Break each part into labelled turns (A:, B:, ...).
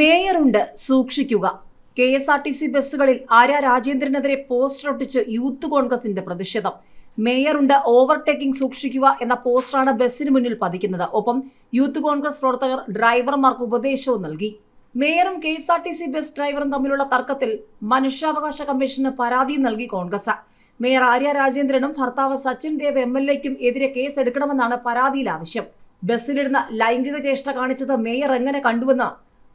A: മേയറുണ്ട് സൂക്ഷിക്കുക. K S R T C ബസ്സുകളിൽ ആര്യ രാജേന്ദ്രനെതിരെ പോസ്റ്റർ ഒട്ടിച്ച് യൂത്ത് കോൺഗ്രസിന്റെ പ്രതിഷേധം. മേയറുണ്ട് ഓവർടേക്കിംഗ് സൂക്ഷിക്കുക എന്ന പോസ്റ്ററാണ് ബസ്സിന് മുന്നിൽ പതിക്കുന്നത്. ഒപ്പം യൂത്ത് കോൺഗ്രസ് പ്രവർത്തകർ ഡ്രൈവർമാർക്ക് ഉപദേശവും നൽകി. മേയറും K S R T C bus ഡ്രൈവറും തമ്മിലുള്ള തർക്കത്തിൽ മനുഷ്യാവകാശ കമ്മീഷന് പരാതി നൽകി കോൺഗ്രസ്. മേയർ ആര്യ രാജേന്ദ്രനും ഭർത്താവ് സച്ചിൻ ദേവ് എം എൽ എക്കും എതിരെ കേസ് എടുക്കണമെന്നാണ് പരാതിയിൽ ആവശ്യം. ബസ്സിലിരുന്ന ലൈംഗിക ചേഷ്ട കാണിച്ചത് മേയർ എങ്ങനെ കണ്ടുവെന്ന്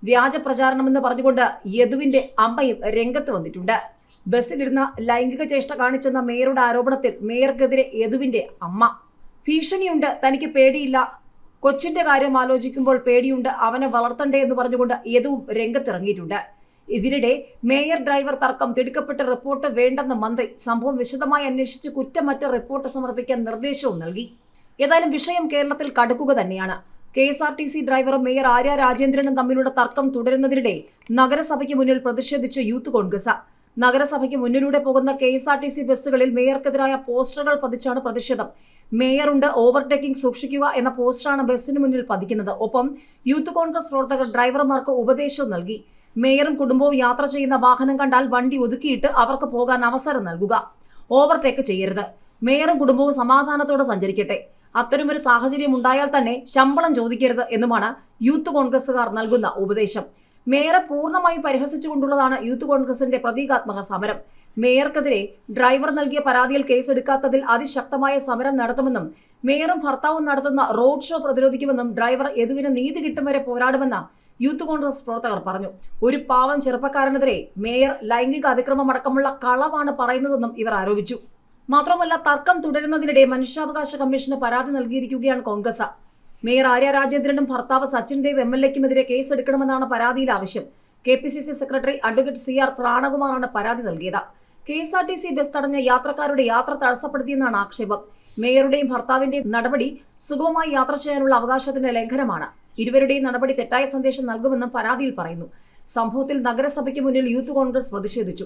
A: വ്യാജ പ്രചാരണമെന്ന് പറഞ്ഞുകൊണ്ട് യദുവിന്റെ അമ്മയും രംഗത്ത് വന്നിട്ടുണ്ട്. ബസ്സിലിരുന്ന ലൈംഗിക ചേഷ്ട കാണിച്ചെന്ന മേയറുടെ ആരോപണത്തിൽ മേയർക്കെതിരെ യദുവിന്റെ അമ്മ. ഭീഷണിയുണ്ട് തനിക്ക് പേടിയില്ല. കൊച്ചിന്റെ കാര്യം ആലോചിക്കുമ്പോൾ പേടിയുണ്ട് അവനെ വളർത്തണ്ടേ എന്ന് പറഞ്ഞുകൊണ്ട് യദുവും രംഗത്തിറങ്ങിയിട്ടുണ്ട്. ഇതിനിടെ മേയർ ഡ്രൈവർ തർക്കം തിടുക്കപ്പെട്ട റിപ്പോർട്ട് വേണ്ടെന്ന് മന്ത്രി സംഭവം വിശദമായി അന്വേഷിച്ച് കുറ്റമറ്റ റിപ്പോർട്ട് സമർപ്പിക്കാൻ നിർദ്ദേശവും നൽകി. ഏതായാലും വിഷയം കേരളത്തിൽ കടുക്കുക തന്നെയാണ്. K S R T C ഡ്രൈവറും മേയർ ആര്യ രാജേന്ദ്രനും തമ്മിലുള്ള തർക്കം തുടരുന്നതിനിടെ നഗരസഭയ്ക്ക് മുന്നിൽ പ്രതിഷേധിച്ച് യൂത്ത് കോൺഗ്രസ്. നഗരസഭയ്ക്ക് മുന്നിലൂടെ പോകുന്ന K S R T C ബസ്സുകളിൽ മേയർക്കെതിരായ പോസ്റ്ററുകൾ പതിച്ചാണ് പ്രതിഷേധം. മേയറുണ്ട് ഓവർടേക്കിംഗ് സൂക്ഷിക്കുക എന്ന പോസ്റ്ററാണ് ബസ്സിന് മുന്നിൽ പതിക്കുന്നത്. ഒപ്പം യൂത്ത് കോൺഗ്രസ് പ്രവർത്തകർ ഡ്രൈവർമാർക്ക് ഉപദേശവും നൽകി. മേയറും കുടുംബവും യാത്ര ചെയ്യുന്ന വാഹനം കണ്ടാൽ വണ്ടി ഒതുക്കിയിട്ട് അവർക്ക് പോകാൻ അവസരം നൽകുക. ഓവർടേക്ക് ചെയ്യരുത്. മേയറും കുടുംബവും സമാധാനത്തോടെ സഞ്ചരിക്കട്ടെ. അത്തരമൊരു സാഹചര്യം ഉണ്ടായാൽ തന്നെ ശമ്പളം ചോദിക്കരുത് എന്നുമാണ് യൂത്ത് കോൺഗ്രസുകാർ നൽകുന്ന ഉപദേശം. മേയറെ പൂർണമായി പരിഹസിച്ചുകൊണ്ടുള്ളതാണ് യൂത്ത് കോൺഗ്രസിന്റെ പ്രതീകാത്മക സമരം. മേയർക്കെതിരെ ഡ്രൈവർ നൽകിയ പരാതിയിൽ കേസെടുക്കാത്തതിൽ അതിശക്തമായ സമരം നടത്തുമെന്നും മേയറും ഭർത്താവും നടത്തുന്ന റോഡ് ഷോ പ്രതിരോധിക്കുമെന്നും ഡ്രൈവർ യദുവിന് നീതി കിട്ടും വരെ പോരാടുമെന്ന യൂത്ത് കോൺഗ്രസ് പ്രവർത്തകർ പറഞ്ഞു. ഒരു പാവം ചെറുപ്പക്കാരനെതിരെ മേയർ ലൈംഗിക അതിക്രമം അടക്കമുള്ള കളവാണ് പറയുന്നതെന്നും ഇവർ ആരോപിച്ചു. മാത്രമല്ല തർക്കം തുടരുന്നതിനിടെ മനുഷ്യാവകാശ കമ്മീഷന് പരാതി നൽകിയിരിക്കുകയാണ് കോൺഗ്രസ്. മേയർ ആര്യ രാജേന്ദ്രനും ഭർത്താവ് സച്ചിൻ ദേവ് എം എൽ എക്കുമെതിരെ കേസെടുക്കണമെന്നാണ് പരാതിയിൽ ആവശ്യം. K P C C secretary advocate C R പ്രാണകുമാറാണ് പരാതി നൽകിയത്. K S R T C bus തടഞ്ഞ യാത്രക്കാരുടെ യാത്ര തടസ്സപ്പെടുത്തിയെന്നാണ് ആക്ഷേപം. മേയറുടെയും ഭർത്താവിന്റെയും നടപടി സുഗമമായി യാത്ര ചെയ്യാനുള്ള അവകാശത്തിന്റെ ലംഘനമാണ്. ഇരുവരുടെയും നടപടി തെറ്റായ സന്ദേശം നൽകുമെന്നും പരാതിയിൽ പറയുന്നു. സംഭവത്തിൽ നഗരസഭയ്ക്ക് മുന്നിൽ യൂത്ത് കോൺഗ്രസ് പ്രതിഷേധിച്ചു.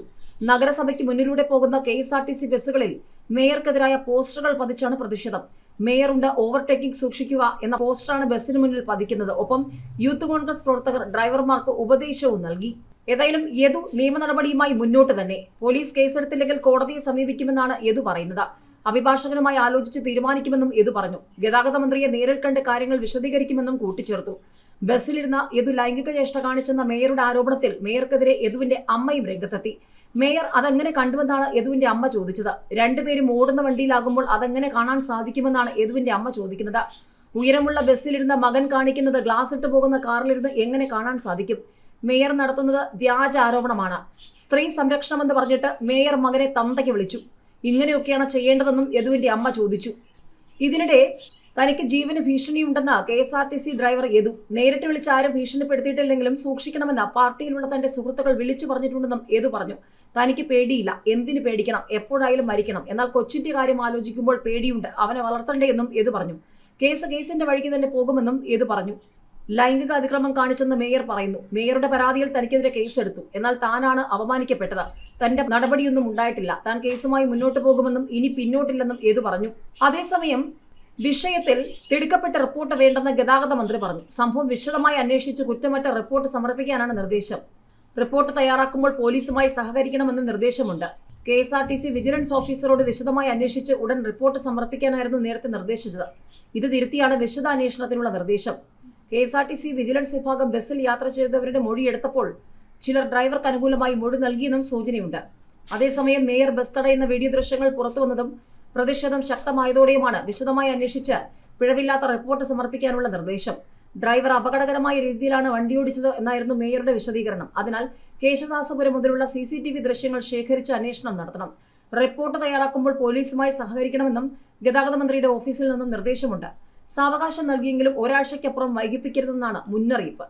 A: നഗരസഭയ്ക്ക് മുന്നിലൂടെ പോകുന്ന K S R T C ബസ്സുകളിൽ മേയർക്കെതിരായ പോസ്റ്ററുകൾ പതിച്ചാണ് പ്രതിഷേധം. മേയറുണ്ട് ഓവർടേക്കിംഗ് സൂക്ഷിക്കുക എന്ന പോസ്റ്ററാണ് ബസ്സിന് മുന്നിൽ പതിക്കുന്നത്. ഒപ്പം യൂത്ത് കോൺഗ്രസ് പ്രവർത്തകർ ഡ്രൈവർമാർക്ക് ഉപദേശവും നൽകി. ഏതായാലും യദു നിയമ നടപടിയുമായി മുന്നോട്ട് തന്നെ. പോലീസ് കേസെടുത്തില്ലെങ്കിൽ കോടതിയെ സമീപിക്കുമെന്നാണ് യദു പറയുന്നത്. അഭിഭാഷകനുമായി ആലോചിച്ച് തീരുമാനിക്കുമെന്നും യദു പറഞ്ഞു. ഗതാഗത മന്ത്രിയെ നേരിൽ കണ്ട് കാര്യങ്ങൾ വിശദീകരിക്കുമെന്നും കൂട്ടിച്ചേർത്തു. ബസ്സിലിരുന്ന യദു ലൈംഗിക ചേഷ്ട കാണിച്ചെന്ന മേയറുടെ ആരോപണത്തിൽ മേയർക്കെതിരെ യദുവിന്റെ അമ്മയും രംഗത്തെത്തി. മേയർ അതെങ്ങനെ കണ്ടുവെന്നാണ് യദുവിന്റെ അമ്മ ചോദിച്ചത്. രണ്ടുപേരും ഓടുന്ന വണ്ടിയിലാകുമ്പോൾ അതെങ്ങനെ കാണാൻ സാധിക്കുമെന്നാണ് യദുവിന്റെ അമ്മ ചോദിക്കുന്നത്. ഉയരമുള്ള ബസ്സിലിരുന്ന മകൻ കാണിക്കുന്നത് ഗ്ലാസ് ഇട്ട് പോകുന്ന കാറിലിരുന്ന് എങ്ങനെ കാണാൻ സാധിക്കും? മേയർ നടത്തുന്നത് വ്യാജ ആരോപണമാണ്. സ്ത്രീ സംരക്ഷണമെന്ന് പറഞ്ഞിട്ട് മേയർ മകനെ തന്തയ്ക്ക് വിളിച്ചു. ഇങ്ങനെയൊക്കെയാണ് ചെയ്യേണ്ടതെന്നും യദുവിന്റെ അമ്മ ചോദിച്ചു. ഇതിനിടെ തനിക്ക് ജീവന് ഭീഷണിയുണ്ടെന്ന K S R T C driver Yadu നേരിട്ട് വിളിച്ച് ആരും ഭീഷണിപ്പെടുത്തിയിട്ടില്ലെങ്കിലും സൂക്ഷിക്കണമെന്ന പാർട്ടിയിലുള്ള തന്റെ സുഹൃത്തുക്കൾ വിളിച്ചു പറഞ്ഞിട്ടുണ്ടെന്നും യദു പറഞ്ഞു. തനിക്ക് പേടിയില്ല. എന്തിന് പേടിക്കണം? എപ്പോഴായാലും മരിക്കണം. എന്നാൽ കൊച്ചിന്റെ കാര്യം ആലോചിക്കുമ്പോൾ പേടിയുണ്ട്. അവനെ വളർത്തണ്ടേ എന്നും യദു പറഞ്ഞു. കേസ് കേസിന്റെ വഴിക്ക് തന്നെ പോകുമെന്നും യദു പറഞ്ഞു. ലൈംഗിക അതിക്രമം കാണിച്ചെന്ന് മേയർ പറയുന്നു. മേയറുടെ പരാതിയിൽ തനിക്കെതിരെ കേസെടുത്തു. എന്നാൽ താനാണ് അപമാനിക്കപ്പെട്ടത്. തന്റെ നടപടിയൊന്നും ഉണ്ടായിട്ടില്ല. താൻ കേസുമായി മുന്നോട്ട് പോകുമെന്നും ഇനി പിന്നോട്ടില്ലെന്നും ഏതു പറഞ്ഞു. അതേസമയം വിഷയത്തിൽ തിടുക്കപ്പെട്ട റിപ്പോർട്ട് വേണ്ടെന്ന് ഗതാഗത മന്ത്രി പറഞ്ഞു. സംഭവം വിശദമായി അന്വേഷിച്ച് കുറ്റമറ്റ റിപ്പോർട്ട് സമർപ്പിക്കാനാണ് നിർദ്ദേശം. റിപ്പോർട്ട് തയ്യാറാക്കുമ്പോൾ പോലീസുമായി സഹകരിക്കണമെന്ന് നിർദ്ദേശമുണ്ട്. K S R T C vigilance ഓഫീസറോട് വിശദമായി അന്വേഷിച്ച് ഉടൻ റിപ്പോർട്ട് സമർപ്പിക്കാനായിരുന്നു നേരത്തെ നിർദ്ദേശിച്ചത്. ഇത് തിരുത്തിയാണ് വിശദാന്വേഷണത്തിനുള്ള നിർദ്ദേശം. K S R T C vigilance വിഭാഗം ബസ്സിൽ യാത്ര ചെയ്തവരുടെ മൊഴിയെടുത്തപ്പോൾ ചിലർ ഡ്രൈവർക്ക് അനുകൂലമായി മൊഴി നൽകിയെന്നും സൂചനയുണ്ട്. അതേസമയം മേയർ ബസ് തടയുന്ന വീഡിയോ ദൃശ്യങ്ങൾ പുറത്തുവന്നതും പ്രതിഷേധം ശക്തമായതോടെയുമാണ് വിശദമായി അന്വേഷിച്ച് പിഴവില്ലാത്ത റിപ്പോർട്ട് സമർപ്പിക്കാനുള്ള നിർദ്ദേശം. ഡ്രൈവർ അപകടകരമായ രീതിയിലാണ് വണ്ടിയോടിച്ചത് എന്നായിരുന്നു മേയറുടെ വിശദീകരണം. അതിനാൽ കേശവദാസപുരം മുതലുള്ള സി സി ടി വി ദൃശ്യങ്ങൾ ശേഖരിച്ച് അന്വേഷണം നടത്തണം. റിപ്പോർട്ട് തയ്യാറാക്കുമ്പോൾ പോലീസുമായി സഹകരിക്കണമെന്നും ഗതാഗത മന്ത്രിയുടെ ഓഫീസിൽ നിന്നും നിർദ്ദേശമുണ്ട്. സാവകാശം നൽകിയെങ്കിലും ഒരാഴ്ചയ്ക്കപ്പുറം വൈകിപ്പിക്കരുതെന്നാണ് മുന്നറിയിപ്പ്.